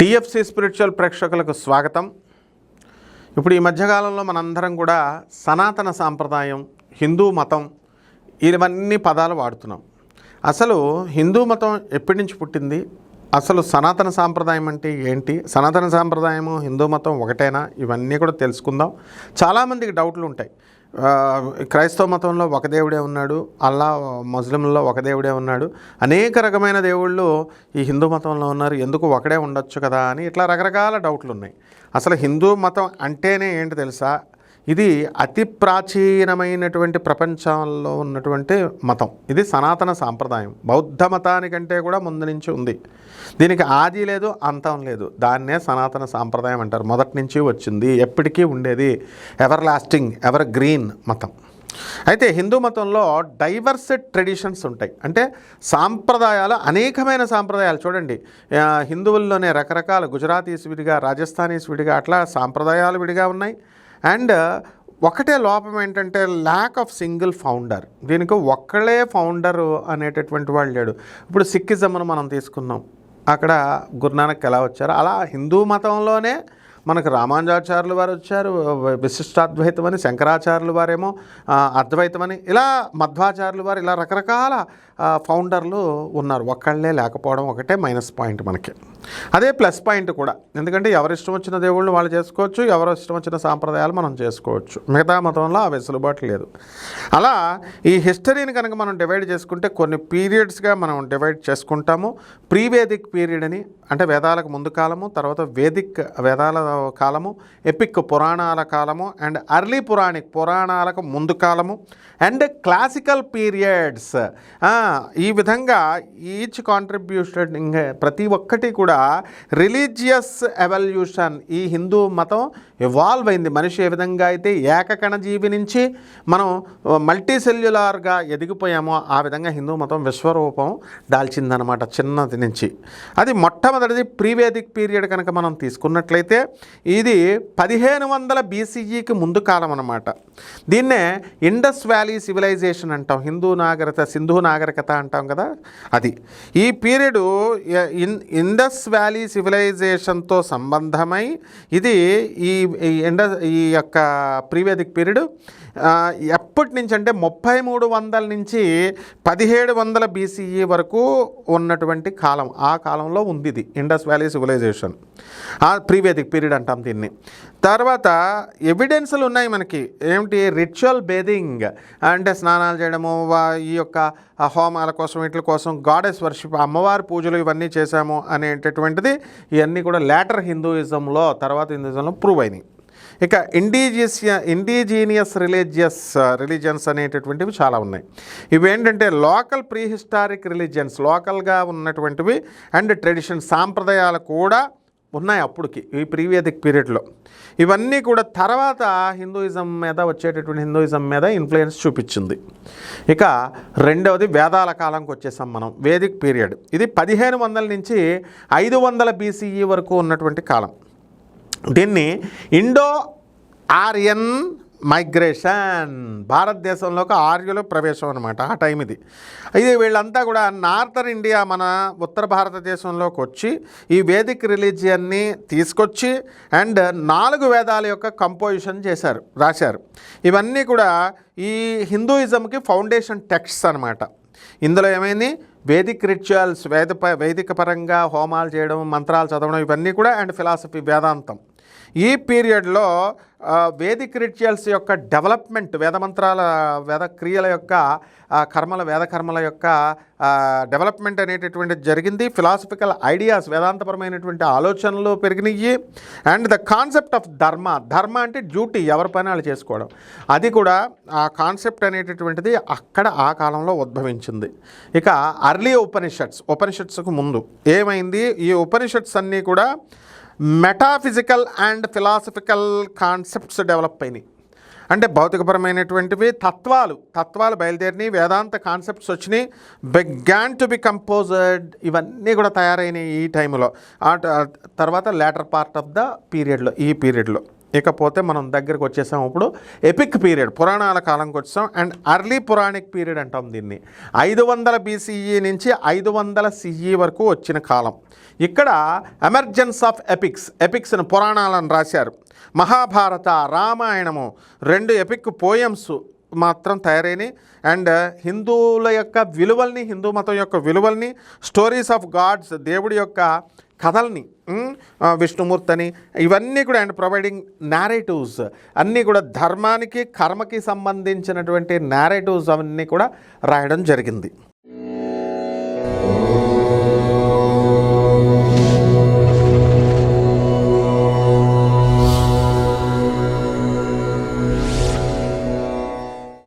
TFC spiritual ప్రేక్షకులకు స్వాగతం. ఇప్పుడు ఈ మధ్యకాలంలో మనందరం కూడా సనాతన సాంప్రదాయం హిందూ మతం ఇవన్నీ పదాలు వాడుతున్నాం. అసలు హిందూ మతం ఎప్పటి నుంచి పుట్టింది? అసలు సనాతన సాంప్రదాయం అంటే ఏంటి? సనాతన సాంప్రదాయము హిందూ మతం ఒకటేనా? ఇవన్నీ కూడా తెలుసుకుందాం. చాలామందికి డౌట్లు ఉంటాయి. క్రైస్తవ మతంలో ఒక దేవుడే ఉన్నాడు. అల్లా ముస్లింలో ఒక దేవుడే ఉన్నాడు. అనేక రకమైన దేవుళ్ళు ఈ హిందూ మతంలో ఉన్నారు. ఎందుకు ఒకడే ఉండొచ్చు కదా అని ఇట్లా రకరకాల డౌట్లు ఉన్నాయి అసలు హిందూ మతం అంటేనే ఏంటి తెలుసా? ఇది అతి ప్రాచీనమైనటువంటి ప్రపంచంలో ఉన్నటువంటి మతం. ఇది సనాతన సాంప్రదాయం. బౌద్ధ మతానికంటే కూడా ముందు నుంచి ఉంది. దీనికి ఆది లేదు అంతం లేదు. దాన్నే సనాతన సాంప్రదాయం అంటారు. మొదటి నుంచి వచ్చింది ఎప్పటికీ ఉండేది ఎవర్ లాస్టింగ్ ఎవర్ గ్రీన్ మతం. అయితే హిందూ మతంలో డైవర్స్ ట్రెడిషన్స్ ఉంటాయి. అంటే సాంప్రదాయాలు అనేకమైన సాంప్రదాయాలు. చూడండి హిందువుల్లోనే రకరకాల గుజరాతీస్ విడిగా రాజస్థానీస్ విడిగా అట్లా సాంప్రదాయాలు విడిగా ఉన్నాయి. అండ్ ఒకటే లోపం ఏంటంటే ల్యాక్ ఆఫ్ సింగిల్ ఫౌండర్ దీనికి ఒక్కడే ఫౌండర్ అనేటటువంటి వాళ్ళు లేడు. ఇప్పుడు సిక్కిజమ్ను మనం తీసుకున్నాం అక్కడ గురునానక్ ఎలా వచ్చారు? అలా హిందూ మతంలోనే మనకు రామానుజాచార్యులు వారు వచ్చారు విశిష్టాద్వైతం అని శంకరాచార్యులు వారేమో ఆ, అద్వైతం అని ఇలా మధ్వాచార్యులు వారు ఇలా రకరకాల ఫౌండర్లు ఉన్నారు. ఒక్కళ్ళే లేకపోవడం ఒకటే మైనస్ పాయింట్ మనకి. అదే ప్లస్ పాయింట్ కూడా. ఎందుకంటే ఎవరి ఇష్టం వచ్చిన దేవుళ్ళు వాళ్ళు చేసుకోవచ్చు ఎవరు ఇష్టం వచ్చిన సాంప్రదాయాలు మనం చేసుకోవచ్చు. మిగతా మతంలో ఆ వెసులుబాటు లేదు. అలా ఈ హిస్టరీని కనుక మనం డివైడ్ చేసుకుంటే కొన్ని పీరియడ్స్గా మనం డివైడ్ చేసుకుంటాము. ప్రీ వేదిక్ పీరియడ్ అని అంటే వేదాలకు ముందు కాలము తర్వాత వేదిక్ వేదాల కాలము ఎపిక్ పురాణాల కాలము అండ్ అర్లీ పురాణిక్ పురాణాలకు ముందు కాలము అండ్ క్లాసికల్ పీరియడ్స్. ఈ విధంగా ఈచ్ కాంట్రిబ్యూషన్ ప్రతి ఒక్కటి కూడా రిలీజియస్ ఎవల్యూషన్ ఈ హిందూ మతం ఇవాల్వ్ అయింది. మనిషి ఏ విధంగా అయితే ఏకకణ జీవి నుంచి మనం మల్టీ సెల్యులార్గా ఎదిగిపోయామో ఆ విధంగా హిందూ మతం విశ్వరూపం దాల్చిందనమాట చిన్నది నుంచి. అది మొట్టమొదటిది ప్రీవేదిక్ పీరియడ్ కనుక మనం తీసుకున్నట్లయితే ఇది పదిహేను వందల బీసీఈకి ముందు కాలం అనమాట దీన్నే ఇండస్ వ్యాలీ సివిలైజేషన్ అంటాం. హిందూ నాగరికత సింధు నాగరికత అంటాం కదా అది. ఈ పీరియడు ఇన్ ఇండస్ వ్యాలీ సివిలైజేషన్తో సంబంధమై ఇది ఈ ఈ ఎండ ఈ యొక్క ప్రీవేదిక్ పీరియడ్ ఎప్పటి నుంచి అంటే ముప్పై మూడు వందల నుంచి పదిహేడు వందల బీసీఈ వరకు ఉన్నటువంటి కాలం ఆ కాలంలో ఉంది ఇది ఇండస్ వ్యాలీ సివిలైజేషన్. ఆ ప్రీవేదిక్ పీరియడ్ అంటాం దీన్ని. తర్వాత ఎవిడెన్స్లు ఉన్నాయి మనకి ఏమిటి? రిచువల్ బేదింగ్ అంటే స్నానాలు చేయడము ఈ యొక్క హోమాల కోసం వీటి కోసం గాడెస్ వర్షిప్ అమ్మవారి పూజలు ఇవన్నీ చేశాము అనేటటువంటిది ఇవన్నీ కూడా లేటర్ హిందూయిజంలో తర్వాత హిందూయిజంలో ప్రూవ్ అయినాయి. ఇక ఇండిజియస్ ఇండిజీనియస్ రిలీజియస్ రిలీజియన్స్ అనేటటువంటివి చాలా ఉన్నాయి. ఇవి ఏంటంటే లోకల్ ప్రీ హిస్టారిక్ రిలీజియన్స్ లోకల్గా ఉన్నటువంటివి అండ్ ట్రెడిషన్ సాంప్రదాయాలు కూడా ఉన్నాయి అప్పుడుకి ఈ ప్రీవేదిక్ పీరియడ్లో ఇవన్నీ కూడా తర్వాత హిందూయిజం మీద వచ్చేటటువంటి హిందూయిజం మీద ఇన్ఫ్లుయెన్స్ చూపించింది. ఇక రెండవది వేదాల కాలంకి వచ్చేసాం మనం వేదిక్ పీరియడ్ ఇది పదిహేను వందల నుంచి ఐదు వందల బీసీఈ వరకు ఉన్నటువంటి కాలం. దీన్ని ఇండో ఆర్యన్ మైగ్రేషన్. భారతదేశంలోకి ఆర్యుల ప్రవేశం అనమాట ఆ టైం ఇది. ఇది వీళ్ళంతా కూడా నార్థన్ ఇండియా మన ఉత్తర భారతదేశంలోకి వచ్చి ఈ వేదిక్ రిలీజియన్ని తీసుకొచ్చి అండ్ నాలుగు వేదాల యొక్క కంపోజిషన్ చేశారు రాశారు. ఇవన్నీ కూడా ఈ హిందూయిజంకి ఫౌండేషన్ టెక్స్ట్స్ అనమాట ఇందులో ఏమైంది? వేదిక్ రిచువల్స్ వేద వేదిక పరంగా హోమాలు చేయడం మంత్రాలు చదవడం ఇవన్నీ కూడా అండ్ ఫిలాసఫీ వేదాంతం. ఈ పీరియడ్లో వేదిక్ రిచువల్స్ యొక్క డెవలప్మెంట్ వేదమంత్రాల వేద క్రియల యొక్క కర్మల వేదకర్మల యొక్క డెవలప్మెంట్ అనేటటువంటిది జరిగింది. ఫిలాసఫికల్ ఐడియాస్ వేదాంతపరమైనటువంటి ఆలోచనలు పెరిగినాయి అండ్ ద కాన్సెప్ట్ ఆఫ్ ధర్మ ధర్మ అంటే డ్యూటీ ఎవరి పని వాళ్ళు చేసుకోవడం. అది కూడా ఆ కాన్సెప్ట్ అనేటటువంటిది అక్కడ ఆ కాలంలో ఉద్భవించింది. ఇక అర్లీ ఉపనిషత్స్ ఉపనిషత్స్కు ముందు. ఏమైంది? ఈ ఉపనిషత్స్ అన్నీ కూడా metaphysical and philosophical concepts develop అయినాయి. అంటే భౌతికపరమైనటువంటివి తత్వాలు తత్వాలు బయలుదేరినాయి వేదాంత కాన్సెప్ట్స్ వచ్చినాయి బిగ్యాన్ టు బి కంపోజర్డ్ ఇవన్నీ కూడా తయారైనాయి ఈ టైంలో ఆ తర్వాత లేటర్ పార్ట్ ఆఫ్ ద పీరియడ్లో ఈ పీరియడ్లో ఇకపోతే మనం దగ్గరికి వచ్చేసాం. ఇప్పుడు ఎపిక్ పీరియడ్ పురాణాల కాలంకి వచ్చాం అండ్ అర్లీ పురాణిక్ పీరియడ్ అంటాం దీన్ని. ఐదు వందల బీసీఈ నుంచి ఐదు వందల సిఈ వరకు వచ్చిన కాలం. ఇక్కడ ఎమర్జెన్స్ ఆఫ్ ఎపిక్స్ ఎపిక్స్ను పురాణాలను రాశారు. మహాభారత రామాయణము రెండు ఎపిక్ పోయమ్స్ మాత్రం తయారైనవి అండ్ హిందువుల యొక్క విలువల్ని హిందూ మతం యొక్క విలువల్ని స్టోరీస్ ఆఫ్ గాడ్స్ దేవుడి యొక్క కథల్ని విష్ణుమూర్తి అని. ఇవన్నీ కూడా అండ్ ప్రొవైడింగ్ నేరేటివ్స్ అన్నీ కూడా ధర్మానికి కర్మకి సంబంధించినటువంటి నేరేటివ్స్ అవన్నీ కూడా రాయడం జరిగింది.